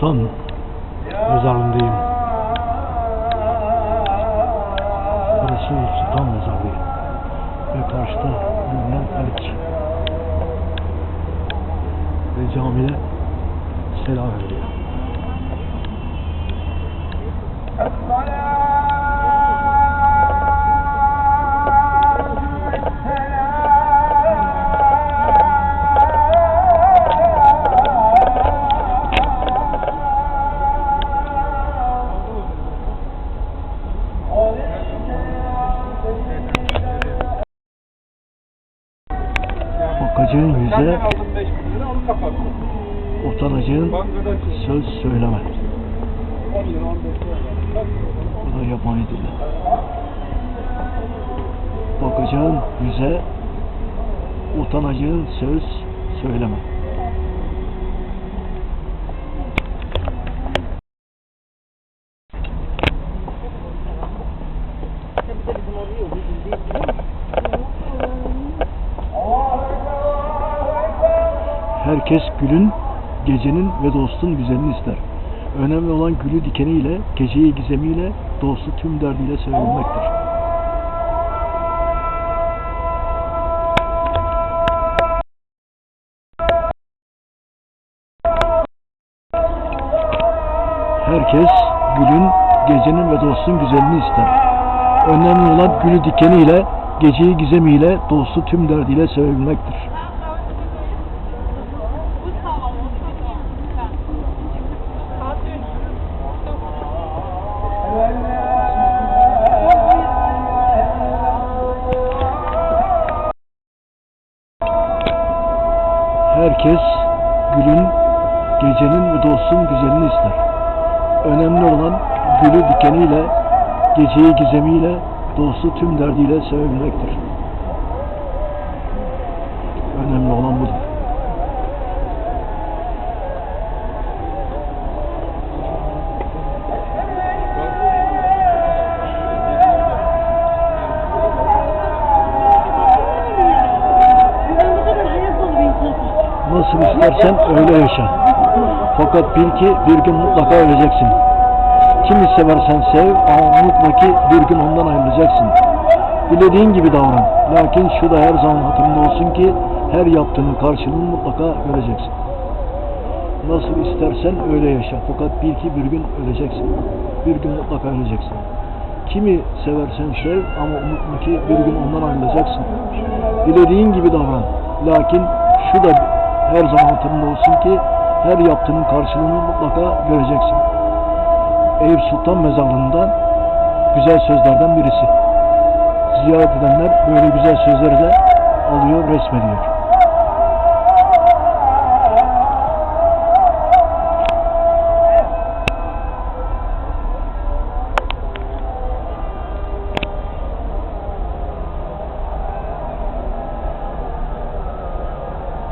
Sultan mezarlığındayım. Burası Sultan mezarlığı. Ve karşıda bulunan Haliç. Ve camide selam veriyor. Bakacağın yüze, Senden aldım 5 bin lira onu kapat. utanacağın söz söyleme. 10 lira 15 lira. Bu da yabancı dili. Bakacağın yüze, utanacağın söz söyleme. Herkes gülün, gecenin ve dostun güzelini ister. Önemli olan gülü dikeniyle, geceyi gizemiyle, dostu tüm derdiyle sevilmektir. Herkes gülün, gecenin ve dostun güzelini ister. Önemli olan gülü dikeniyle, geceyi gizemiyle, dostu tüm derdiyle sevebilmektir. Herkes gülün, gecenin ve dostun güzelini ister. Önemli olan gülü dikeniyle, geceyi gizemiyle, dostu tüm derdiyle sevebilmektir. Önemli olan budur. Nasıl istersen öyle yaşa. Fakat bil ki bir gün mutlaka öleceksin. Kimi seversen sev ama unutma ki bir gün ondan ayrılacaksın. Dilediğin gibi davran. Lakin şu da her zaman hatırında olsun ki her yaptığının karşılığını mutlaka göreceksin. Nasıl istersen öyle yaşa. Fakat bil ki bir gün öleceksin. Bir gün mutlaka öleceksin. Kimi seversen sev ama unutma ki bir gün ondan ayrılacaksın. Dilediğin gibi davran. Lakin şu da her zaman hatırında olsun ki her yaptığının karşılığını mutlaka göreceksin. Eyüp Sultan mezarlığından güzel sözlerden birisi. Ziyaret edenler böyle güzel sözleri de alıyor, resmediyor.